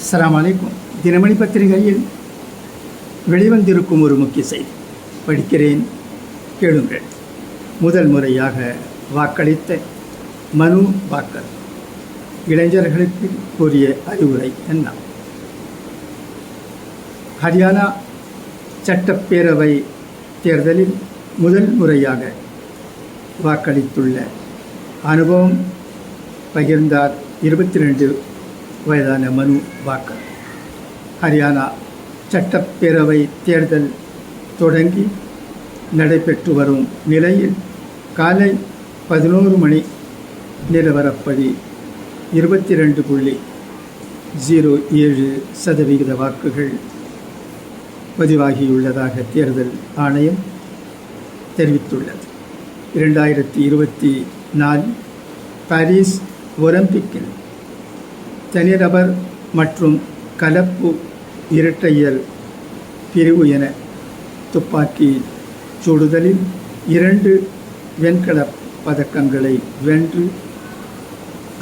அஸ்லாம் அலைக்கும். தினமணி பத்திரிகையில் வெளிவந்திருக்கும் ஒரு முக்கிய செய்தி. படிக்கிறேன் கேளுங்கள். முதல் முறையாக வாக்களித்த மனு வாக்கர் இளைஞர்களுக்கு கூறிய அறிவுரை என்ன? ஹரியானா சட்டப்பேரவை தேர்தலில் முதல் முறையாக வாக்களித்துள்ள அனுபவம் பகிர்ந்தார் இருபத்தி ரெண்டு வயதான மனு பாக்கர் ஹரியானா சட்டப்பேரவை தேர்தல் தொடங்கி நடைபெற்று வரும் நிலையில் காலை பதினோரு மணி நிலவரப்படி இருபத்தி ரெண்டு புள்ளி ஜீரோ ஏழு சதவிகித வாக்குகள் பதிவாகியுள்ளதாக தேர்தல் ஆணையம் தெரிவித்துள்ளது. இரண்டாயிரத்தி இருபத்தி நாலு பாரிஸ் ஒலிம்பிக்கில் தனிநபர் மற்றும் கலப்பு இரட்டையல் பிரிவு என துப்பாக்கி சுடுதலில் இரண்டு வெண்கல பதக்கங்களை வென்று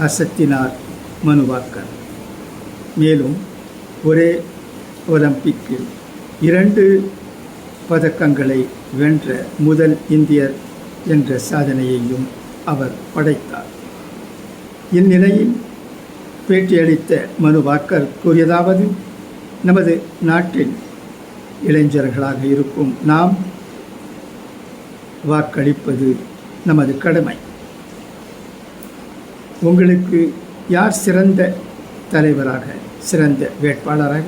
அசத்தினார் மனுவாக்கர். மேலும் ஒரே ஒலிம்பிக்கில் இரண்டு பதக்கங்களை வென்ற முதல் இந்தியர் என்ற சாதனையையும் அவர் படைத்தார். இந்நிலையில் பேட்டியளித்த மனு வாக்கர் கூறியதாவது நமது நாட்டின் இளைஞர்களாக இருக்கும் நாம் வாக்களிப்பது நமது கடமை. உங்களுக்கு யார் சிறந்த தலைவராக சிறந்த வேட்பாளராக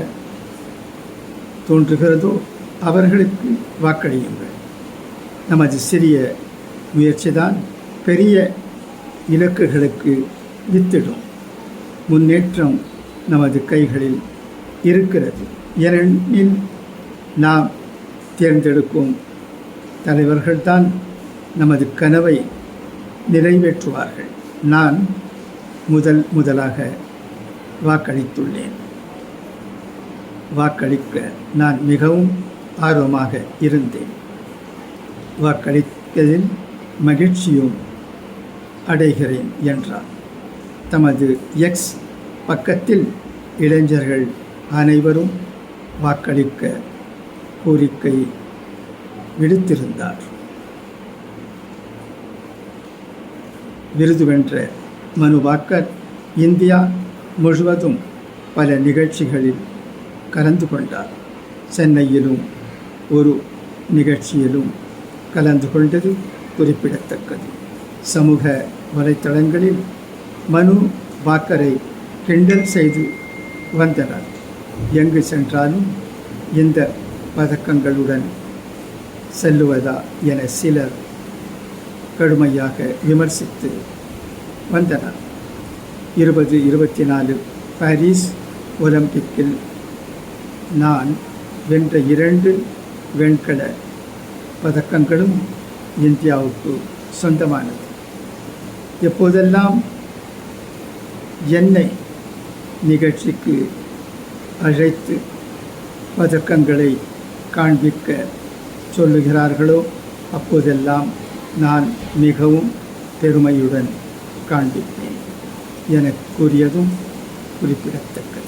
தோன்றுகிறதோ அவர்களுக்கு வாக்களியுங்கள். நமது சிறிய முயற்சிதான் பெரிய இலக்குகளுக்கு வித்திடும். முன்னேற்றம் நமது கைகளில் இருக்கிறது. ஏனெனில் நாம் தேர்ந்தெடுக்கும் தலைவர்கள்தான் நமது கனவை நிறைவேற்றுவார்கள். நான் முதல் முதலாக வாக்களித்துள்ளேன். வாக்களிக்க நான் மிகவும் ஆர்வமாக இருந்தேன். வாக்களித்ததில் மகிழ்ச்சியும் அடைகிறேன் என்றார். தமது எக்ஸ் பக்கத்தில் இளைஞர்கள் அனைவரும் வாக்களிக்க கோரிக்கை விடுத்திருந்தார். விருது வென்ற மனு வாக்கர் இந்தியா முழுவதும் பல நிகழ்ச்சிகளில் கலந்து கொண்டார். சென்னையிலும் ஒரு நிகழ்ச்சியிலும் கலந்து கொண்டது குறிப்பிடத்தக்கது. சமூக வலைத்தளங்களில் மனு வாக்கரை கிண்டல் செய்து வந்தனர். எங்கு சென்றாலும் இந்த பதக்கங்களுடன் செல்லுவதா என சிலர் கடுமையாக விமர்சித்து வந்தனர். இருபது இருபத்தி நாலு பாரிஸ் ஒலிம்பிக்கில் நான் வென்ற இரண்டு வெண்கல பதக்கங்களும் இந்தியாவுக்கு சொந்தமானது. எப்போதெல்லாம் என்னை நிகழ்ச்சிக்கு அழைத்து பதக்கங்களை காண்பிக்க சொல்லுகிறார்களோ அப்போதெல்லாம் நான் மிகவும் பெருமையுடன் காண்பிப்பேன். என கூறியதும் குறிப்பிடத்தக்கது.